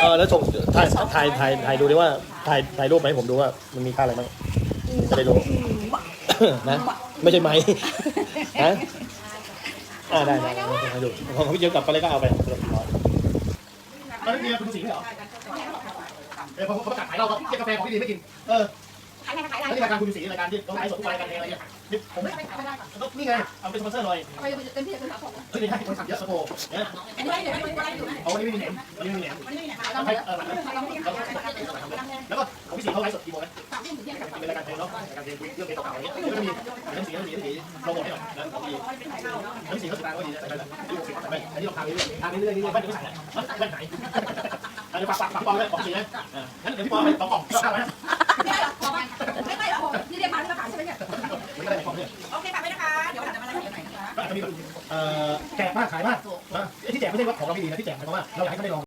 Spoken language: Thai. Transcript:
เออแล้วส่งถ่ายถ่ายถ่ายถ่ายดูดิว่าถ่ายถ่ายรูปมาให้ผมดูว่ามันมีค่าอะไรบ้างจะได้รู้ นะ ไม่ใช่ไหมนะอ่าได้ได้ได้ให้ดูของพี่เยอะกลับไปเลยก็เอาไปไม่มีคุณสิงห์เหรอเออผมประกาศขายเราเก็บกาแฟของพี่ดีไม่กิน เออขายอะไรขายอะไรแล้วนี่รายการคุณสิงห์รายการที่ต้องไลฟ์สดทุกรายการเองอะไรเงี้ยผมไม่นี่ไงเอาเป็นสปอนเซอร์หน่อยทำไมเต็มที่จะเป็นสาวผมเฮ้ยนี่ให้คนขับเยอะสโปเนี่ยอันนี้ไม่เดี๋ยวไม่ได้อยู่นะเอาวันนี้ไม่มีแหนมวันนี้ไม่มีแหนมมันไม่ได้ไหนแล้วเราใครไม่เออเราไม่ได้ขายเราไม่ได้แล้วก็ของพี่สิงห์เขาไลฟ์สดกี่โมงนะสามที่ถึงเที่ยงกับเป็นรายการเพลงเนาะรายการเพลงคุยเรื่องเพลงเก่าๆอะไรเงี้ยแล้วก็มีเรื่องสีเรื่องสีเรื่องสีโปรโมทให้หน่อยนะของพี่เรื่องสีเขาสตาร์ก็ดีนะแต่แบบที่หกสิบแต่ไม่อันนี้ลองทำเรื่อยๆทำเรื่อยๆเรื่อยๆบ้านเดี๋ยวไม่ใส่นะบ้านไหนอันนี้ฝากฝากฝากปองเลยของสีนะงั้นเดี๋ยวพี่ปองไปปองกล่อง ของเนี่ยโอเคฝากไว้นะคะ เดี๋ยววันหลังจะมาไลฟ์เดี๋ยวไหนนะคะ ก็อาจจะมีแบบเอ่อแจกมากขายมากนะที่แจกไม่ใช่ว่าของเราไม่ดีนะที่แจกหมายความว่าเราอยากให้เขาได้ลอง